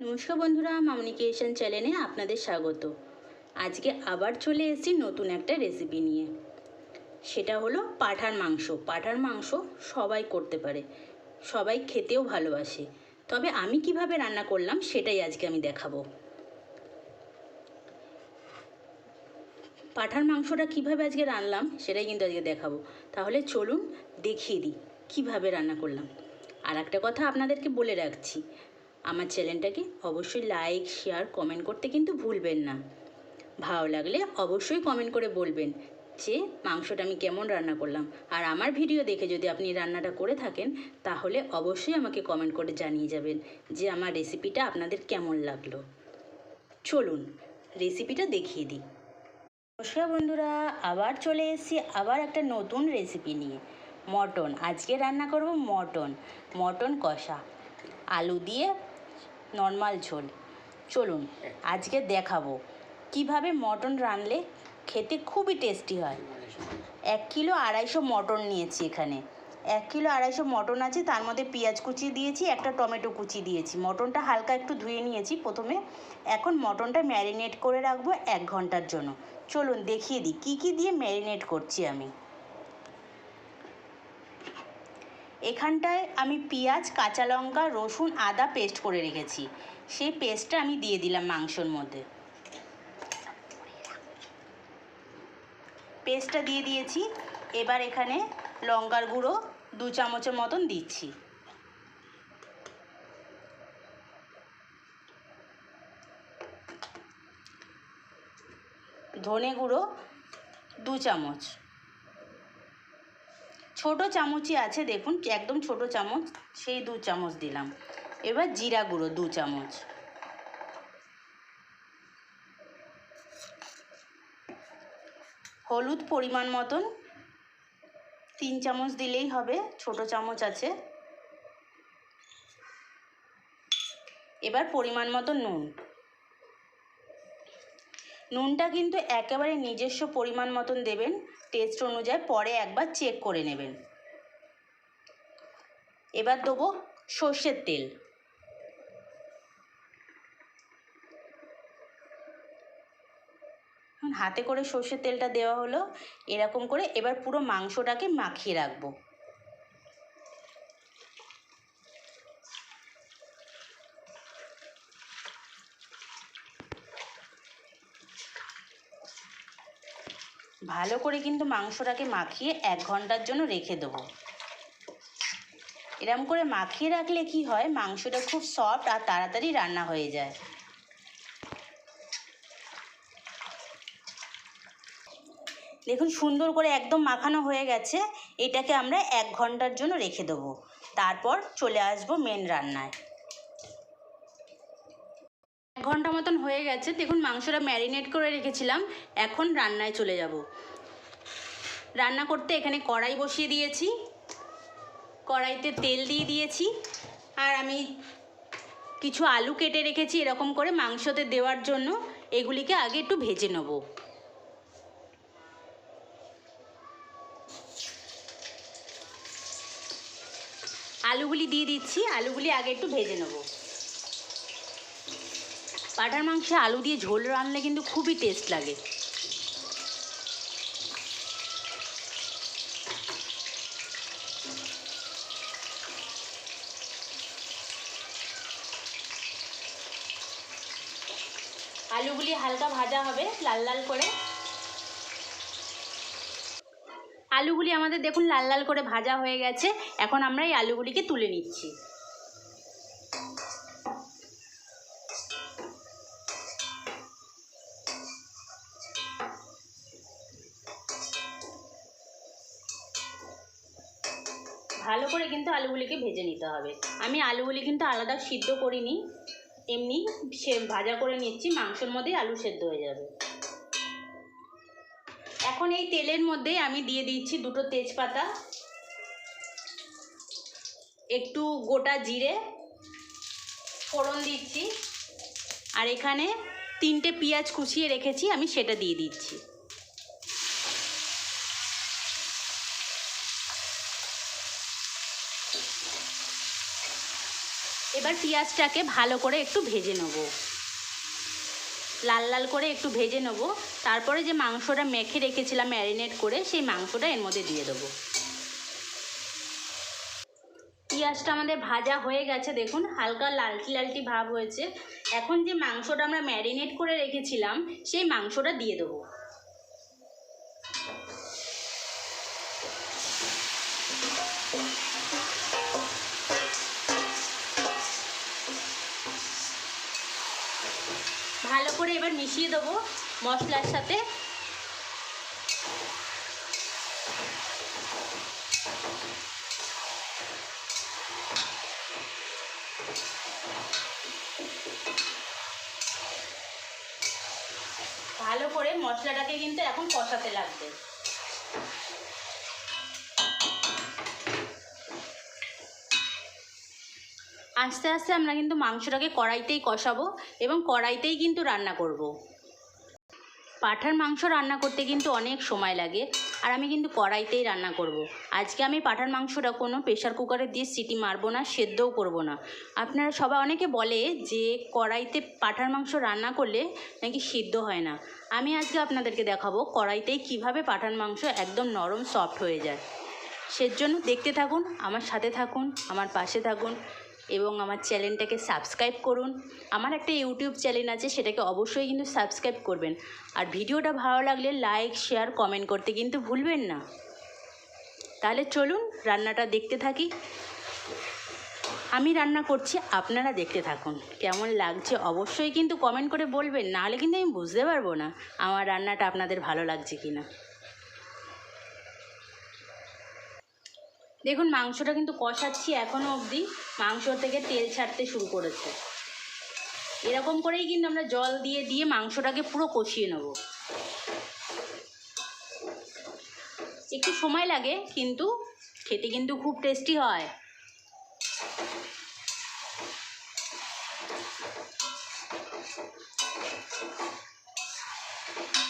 নমস্কার বন্ধুরা, মামনি চ্যানেলে আপনাদের স্বাগত। আজকে আবার চলে এসেছি নতুন একটা রেসিপি নিয়ে। সেটা হলো পাঁঠার মাংস। পাঁঠার মাংস সবাই করতে পারে, সবাই খেতেও ভালোবাসে। তবে আমি কীভাবে রান্না করলাম সেটাই আজকে আমি দেখাবো। পাঁঠার মাংসটা কীভাবে আজকে রান্নাম সেটাই কিন্তু আজকে দেখাবো। তাহলে চলুন দেখিয়ে দিই কীভাবে রান্না করলাম। আর একটা কথা আপনাদেরকে বলে রাখছি আমার চ্যানেলটাকে অবশ্যই লাইক শেয়ার কমেন্ট করতে কিন্তু ভুলবেন না। ভালো লাগলে অবশ্যই কমেন্ট করে বলবেন যে মাংসটা আমি কেমন রান্না করলাম। আর আমার ভিডিও দেখে যদি আপনি রান্নাটা করে থাকেন, তাহলে অবশ্যই আমাকে কমেন্ট করে জানিয়ে যাবেন যে আমার রেসিপিটা আপনাদের কেমন লাগল। চলুন রেসিপিটা দেখিয়ে দিই। নমস্কার বন্ধুরা, আবার চলে এসেছি আবার একটা নতুন রেসিপি নিয়ে। মটন, আজকে রান্না করব মটন। মটন কষা। আলু দিয়ে নর্মাল ঝোল। চলুন, আজকে দেখাবো কীভাবে মটন রানলে খেতে খুবই টেস্টি হয়। এক কিলো আড়াইশো মটন নিয়েছি এখানে। এক কিলো আড়াইশো মটন আছে, তার মধ্যে পেঁয়াজ কুচি দিয়েছি, একটা টমেটো কুচি দিয়েছি। মটনটা হালকা একটু ধুয়ে নিয়েছি প্রথমে। এখন মটনটা ম্যারিনেট করে রাখব এক ঘণ্টার জন্য। চলুন দেখিয়ে দিই, কী কী দিয়ে ম্যারিনেট করছি আমি। এখানটায় আমি পেঁয়াজ, কাঁচা লঙ্কা, রসুন, আদা পেস্ট করে রেখেছি। সেই পেস্টটা আমি দিয়ে দিলাম মাংসর মধ্যে। পেস্টটা দিয়ে দিয়েছি। এবার এখানে লঙ্কার গুঁড়ো দু চামচের মতন দিচ্ছি। ধনে গুঁড়ো দু চামচ। ছোট চামচই আছে, দেখুন একদম ছোট চামচ, সেই দু চামচ দিলাম। এবার জিরা গুঁড়ো, দু চামচ। হলুদ পরিমাণ মতন, তিন চামচ দিলেই হবে, ছোট চামচ আছে। এবার পরিমাণ মতো নুন। নুনটা কিন্তু একেবারে নিজস্ব পরিমাণ মতন দেবেন। টেস্ট অনুযায়ী পরে একবার চেক করে নেবেন। এবার দেবো সর্ষের তেল। হাতে করে সর্ষের তেলটা দেওয়া হলো। এরকম করে এবার পুরো মাংসটাকে মাখিয়ে রাখব। ভালো করে কিন্তু মাংসটাকে মাখিয়ে এক ঘণ্টার জন্য রেখে দেবো। এরম করে মাখিয়ে রাখলে কি হয়, মাংসটা খুব সফট আর তাড়াতাড়ি রান্না হয়ে যায়। দেখুন সুন্দর করে একদম মাখানো হয়ে গেছে, এটাকে আমরা এক ঘণ্টার জন্য রেখে দেবো। তারপর চলে আসব মেন রান্নায়। ঘণ্টা মতন হয়ে গেছে। দেখুন, মাংসটা ম্যারিনেট করে রেখেছিলাম। এখন রান্নায় চলে যাব। রান্না করতে এখানে কড়াই বসিয়ে দিয়েছি। কড়াইতে তেল দিয়ে দিয়েছি। আর আমি কিছু আলু কেটে রেখেছি এরকম করে মাংসতে দেওয়ার জন্য। এগুলিকে আগে একটু ভেজে নেব। আলুগুলি দিয়ে দিচ্ছি। আলুগুলি আগে একটু ভেজে নেব। পাটার মাংসে আলু দিয়ে ঝোল রানলে কিন্তু খুবই টেস্ট লাগে। আলুগুলি হালকা ভাজা হবে, লাল লাল করে। আলুগুলি আমাদের দেখুন লাল লাল করে ভাজা হয়ে গেছে, এখন আমরা এই আলুগুলিকে তুলে নিচ্ছি। ভালো করে কিন্তু আলুগুলিকে ভেজে নিতে হবে। আমি আলুগুলি কিন্তু আলাদা সিদ্ধ করিনি, এমনি সে ভাজা করে নিচ্ছি, মাংসের মধ্যেই আলু সেদ্ধ হয়ে যাবে। এখন এই তেলের মধ্যে আমি দিয়ে দিচ্ছি দুটো তেজপাতা, একটু গোটা জিরে, ফোড়ন দিচ্ছি, আর এখানে তিনটে পেঁয়াজ কুচিয়ে রেখেছি, আমি সেটা দিয়ে দিচ্ছি। এবার পেঁয়াজটাকে ভালো করে একটু ভেজে নেব। লাল লাল করে একটু ভেজে নেব। তারপরে যে মাংসটা মেখে রেখেছিলাম ম্যারিনেট করে, সেই মাংসটা এর মধ্যে দিয়ে দেবো। পেঁয়াজটা আমাদের ভাজা হয়ে গেছে, দেখুন, হালকা লালটি লালটি ভাব হয়েছে। এখন যে মাংসটা আমরা ম্যারিনেট করে রেখেছিলাম, সেই মাংসটা দিয়ে দেবো। ভালো করে এবার মিশিয়ে দেবো মশলার সাথে। ভালো করে মশলাটাকে কিন্তু এখন কষাতে লাগবে। আস্তে আস্তে আমরা কিন্তু মাংসটাকে কড়াইতেই কষাবো এবং কড়াইতেই কিন্তু রান্না করব। পাঠার মাংস রান্না করতে কিন্তু অনেক সময় লাগে আর আমি কিন্তু কড়াইতেই রান্না করব। আজকে আমি পাঠার মাংসটা কোনো প্রেশার কুকারে দিয়ে সিটি মারবো না, সেদ্ধও করব না আপনারা সবাই অনেকে বলে যে কড়াইতে পাঠার মাংস রান্না করলে নাকি সিদ্ধ হয় না আমি আজকে আপনাদেরকে দেখাবো কড়াইতেই কীভাবে পাঠার মাংস একদম নরম সফট হয়ে যায় সেজন্য দেখতে থাকুন, আমার সাথে থাকুন, আমার পাশে থাকুন এবং আমার চ্যানেলটাকে সাবস্ক্রাইব করুন। আমার একটা ইউটিউব চ্যানেল আছে, সেটাকে অবশ্যই কিন্তু সাবস্ক্রাইব করবেন। আর ভিডিওটা ভালো লাগলে লাইক, শেয়ার, কমেন্ট করতে কিন্তু ভুলবেন না। তাহলে চলুন রান্নাটা দেখতে থাকি। আমি রান্না করছি, আপনারা দেখতে থাকুন। কেমন লাগছে অবশ্যই কিন্তু কমেন্ট করে বলবেন, নাহলে কিন্তু আমি বুঝতে পারব না আমার রান্নাটা আপনাদের ভালো লাগছে কি না দেখুন, মাংসটা কিন্তু কষাচ্ছি এখনও অবধি। মাংস থেকে তেল ছাড়তে শুরু করেছে। এরকম করেই কিন্তু আমরা জল দিয়ে দিয়ে মাংসটাকে পুরো কষিয়ে নেব। একটু সময় লাগে, কিন্তু খেতে কিন্তু খুব টেস্টি হয়।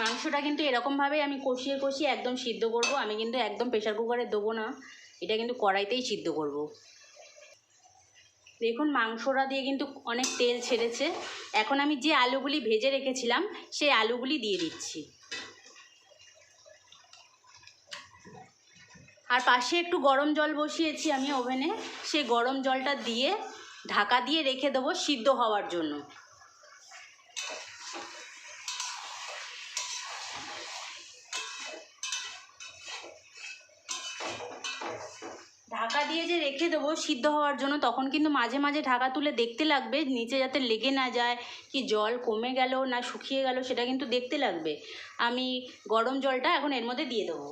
মাংসটা কিন্তু এরকমভাবেই আমি কষিয়ে কষিয়ে একদম সিদ্ধ করব। আমি কিন্তু একদম প্রেশার কুকারে দেবো না। এটা কিন্তু কড়াইতেই সিদ্ধ করব। দেখুন, মাংসটা দিয়ে কিন্তু অনেক তেল ছেড়েছে। এখন আমি যে আলুগুলি ভেজে রেখেছিলাম, সেই আলুগুলি দিয়ে দিচ্ছি। আর পাশে একটু গরম জল বসিয়েছি আমি ওভেনে। সেই গরম জলটা দিয়ে ঢাকা দিয়ে রেখে দেবো সিদ্ধ হওয়ার জন্য। ঢাকা দিয়ে যে রেখে দেবো সিদ্ধ হওয়ার জন্য, তখন কিন্তু মাঝে মাঝে ঢাকা তুলে দেখতে লাগবে। নিচে যাতে লেগে না যায়, কি জল কমে গেল না শুকিয়ে গেল, সেটা কিন্তু দেখতে লাগবে। আমি গরম জলটা এখন এর মধ্যে দিয়ে দেবো।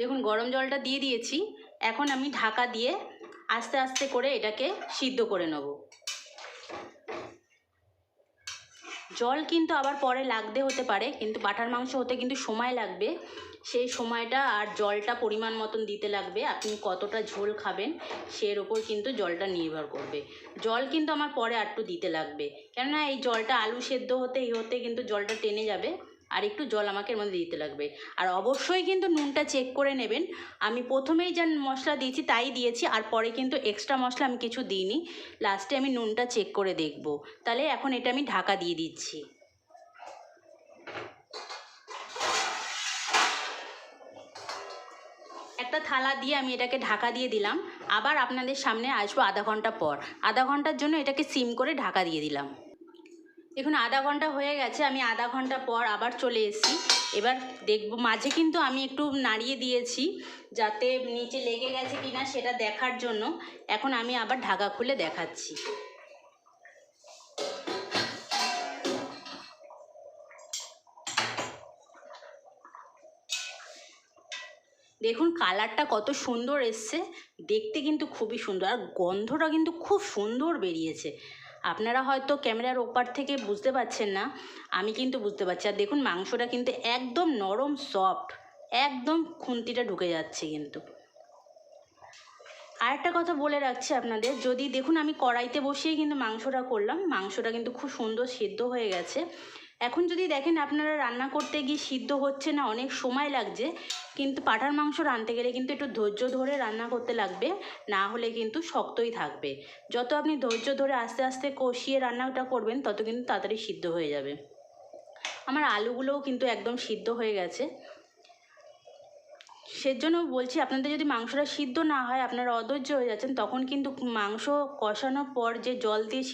দেখুন, গরম জলটা দিয়ে দিয়েছি। এখন আমি ঢাকা দিয়ে আস্তে আস্তে করে এটাকে সিদ্ধ করে নেব। জল কিন্তু আবার পরে লাগতে হতে পারে, কিন্তু বাটার মাংস হতে কিন্তু সময় লাগবে। সেই সময়টা আর জলটা পরিমাণ মতন দিতে লাগবে, আপনি কতটা ঝোল খাবেন সের ওপর কিন্তু জলটা নির্ভর করবে। জল কিন্তু আমার পরে আরটু দিতে লাগবে। কেননা এই জলটা আলু সেদ্ধ হতে, এই হতে কিন্তু জলটা টেনে যাবে। আর একটু জল আমাকে এর মধ্যে দিতে লাগবে। আর অবশ্যই কিন্তু নুনটা চেক করে নেবেন। আমি প্রথমেই যা মশলা দিয়েছি তাই দিয়েছি, আর পরে কিন্তু এক্সট্রা মশলা আমি কিছু দিইনি। লাস্টে আমি নুনটা চেক করে দেখব। তাহলে এখন এটা আমি ঢাকা দিয়ে দিচ্ছি। একটা থালা দিয়ে আমি এটাকে ঢাকা দিয়ে দিলাম। আবার আপনাদের সামনে আসব আধা ঘণ্টা পর। আধা ঘণ্টার জন্য এটাকে সিম করে ঢাকা দিয়ে দিলাম। দেখুন, আধা ঘণ্টা হয়ে গেছে, আমি আধা ঘণ্টা পর আবার চলে এসেছি। এবার দেখব, মাঝে কিন্তু আমি একটু নাড়িয়ে দিয়েছি, যাতে নিচে লেগে গেছে কিনা সেটা দেখার জন্য। এখন আমি আবার ঢাকা খুলে দেখাচ্ছি। দেখুন, কালারটা কত সুন্দর এসছে, দেখতে কিন্তু খুবই সুন্দর, আর গন্ধটা কিন্তু খুব সুন্দর বেরিয়েছে। আপনারা হয়তো ক্যামেরার ওপার থেকে বুঝতে পারছেন না, আমি কিন্তু বুঝতে পারছি। আর দেখুন, মাংসটা কিন্তু একদম নরম সফট একদম খুন্তিটা ঢুকে যাচ্ছে কিন্তু। আর একটা কথা বলে রাখছি আপনাদের, যদি দেখুন আমি কড়াইতে বসিয়ে কিন্তু মাংসটা করলাম, মাংসটা কিন্তু খুব সুন্দর সিদ্ধ হয়ে গেছে। এখন যদি দেখেন আপনারা রান্না করতে গিয়ে সিদ্ধ হচ্ছে না, অনেক সময় লাগছে, কিন্তু পাঁঠার মাংস রাঁধতে গেলে কিন্তু একটু ধৈর্য ধরে রান্না করতে লাগবে, না হলে কিন্তু শক্তই থাকবে। যত আপনি ধৈর্য ধরে আস্তে আস্তে কষিয়ে রান্নাটা করবেন, তত কিন্তু তাড়াতাড়ি সিদ্ধ হয়ে যাবে। আমার আলুগুলোও কিন্তু একদম সিদ্ধ হয়ে গেছে। সেজন্য বলছি, আপনাদের যদি মাংসটা সিদ্ধ না হয়, আপনারা অধৈর্য হয়ে যাচ্ছেন, তখন কিন্তু মাংস কষানোর পর যে জল দিয়ে